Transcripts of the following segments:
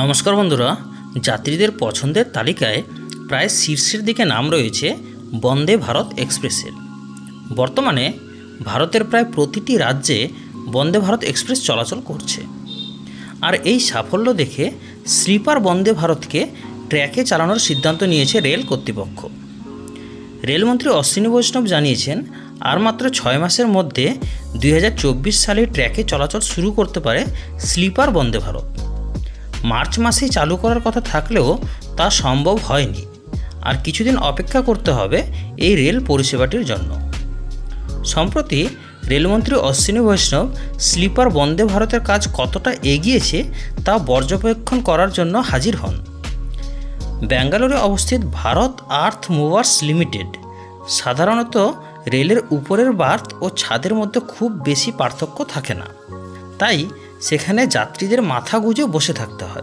নমস্কার বন্ধুরা, যাত্রীদের পছন্দের তালিকায় প্রায় শীর্ষের দিকে নাম রয়েছে বন্দে ভারত এক্সপ্রেসের। বর্তমানে ভারতের প্রায় প্রতিটি রাজ্যে বন্দে ভারত এক্সপ্রেস চলাচল করছে। আর এই সাফল্য দেখে স্লিপার বন্দে ভারতকে ট্র্যাকে চালানোর সিদ্ধান্ত নিয়েছে রেল কর্তৃপক্ষ। রেলমন্ত্রী অশ্বিনী বৈষ্ণব জানিয়েছেন, আর মাত্র ছয় মাসের মধ্যে দুই হাজার চব্বিশ সালে ট্র্যাকে চলাচল শুরু করতে পারে স্লিপার বন্দে ভারত। মার্চ মাসেই চালু করার কথা থাকলেও তা সম্ভব হয়নি। আর কিছুদিন অপেক্ষা করতে হবে এই রেল পরিষেবাটির জন্য। সম্প্রতি রেলমন্ত্রী অশ্বিনী বৈষ্ণব স্লিপার বন্দে ভারতের কাজ কতটা এগিয়েছে তা পর্যবেক্ষণ করার জন্য হাজির হন। ব্যাঙ্গালোরে অবস্থিত ভারত আর্থ মুভার্স লিমিটেড সাধারণত রেলের উপরের বার্থ ও ছাদের মধ্যে খুব বেশি পার্থক্য থাকে না। তাই সেখানে যাত্রীদের মাথা গুজে বসে থাকতে হয়।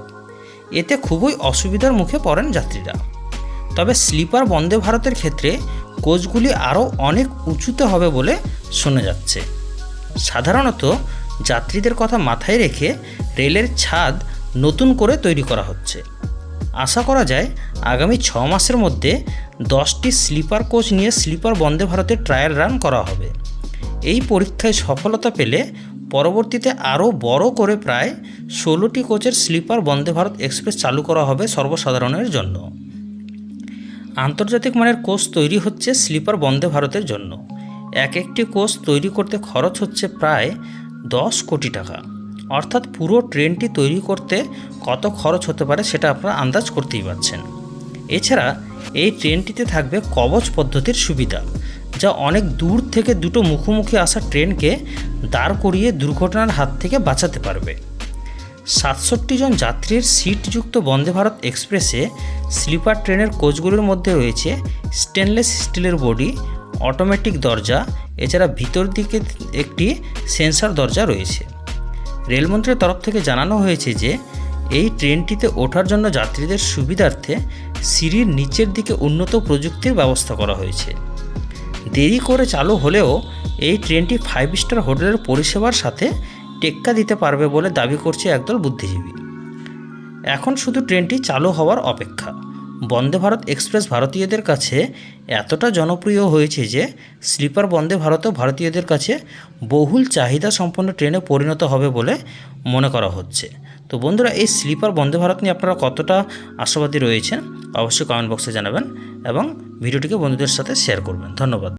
এতে খুবই অসুবিধার মুখে পড়েন যাত্রীরা। তবে স্লিপার বন্দে ভারতের ক্ষেত্রে কোচগুলি আরও অনেক উঁচুতে হবে বলে শোনা যাচ্ছে। সাধারণত যাত্রীদের কথা মাথায় রেখে রেলের ছাদ নতুন করে তৈরি করা হচ্ছে। আশা করা যায় আগামী ছ মাসের মধ্যে দশটি স্লিপার কোচ নিয়ে স্লিপার বন্দে ভারতের ট্রায়াল রান করা হবে। এই পরীক্ষায় সফলতা পেলে পরবর্তীতে আরও বড় করে প্রায় ষোলোটি কোচের স্লিপার বন্দে ভারত এক্সপ্রেস চালু করা হবে সর্বসাধারণের জন্য। আন্তর্জাতিক মানের কোচ তৈরি হচ্ছে স্লিপার বন্দে ভারতের জন্য। এক একটি কোচ তৈরি করতে খরচ হচ্ছে প্রায় দশ কোটি টাকা। অর্থাৎ পুরো ট্রেনটি তৈরি করতে কত খরচ হতে পারে সেটা আপনারা আন্দাজ করতেই পারছেন। এছাড়া এই ট্রেনটিতে থাকবে কবচ পদ্ধতির সুবিধা। যা অনেক দূর থেকে দুটো মুখোমুখি আসা ট্রেনকে দাঁড় করিয়ে দুর্ঘটনার হাত থেকে বাঁচাতে পারবে। সাতষট্টি জন যাত্রীর সিটযুক্ত বন্দে ভারত এক্সপ্রেসে স্লিপার ট্রেনের কোচগুলোর মধ্যে রয়েছে স্টেনলেস স্টিলের বডি, অটোমেটিক দরজা, এছাড়া ভিতর দিকে একটি সেন্সার দরজা রয়েছে। রেলমন্ত্রীর তরফ থেকে জানানো হয়েছে যে, এই ট্রেনটিতে ওঠার জন্য যাত্রীদের সুবিধার্থে সিঁড়ির নিচের দিকে উন্নত প্রযুক্তির ব্যবস্থা করা হয়েছে। দেরি করে চালু হলেও এই ট্রেনটি ফাইভ স্টার হোটেলের পরিষেবার সাথে টেক্কা দিতে পারবে বলে দাবি করছে একদল বুদ্ধিজীবী। এখন শুধু ট্রেনটি চালু হওয়ার অপেক্ষা। বন্দে ভারত এক্সপ্রেস ভারতীয়দের কাছে এতটা জনপ্রিয় হয়েছে যে, স্লিপার বন্দে ভারতও ভারতীয়দের কাছে বহুল চাহিদা সম্পন্ন ট্রেনে পরিণত হবে বলে মনে করা হচ্ছে। তো বন্ধুরা, এই স্লিপার বন্দে ভারত নিয়ে আপনারা কতটা আশাবাদী রয়েছেন, অবশ্যই কমেন্ট বক্সে জানাবেন এবং ভিডিওটিকে বন্ধুদের সাথে শেয়ার করবেন। ধন্যবাদ।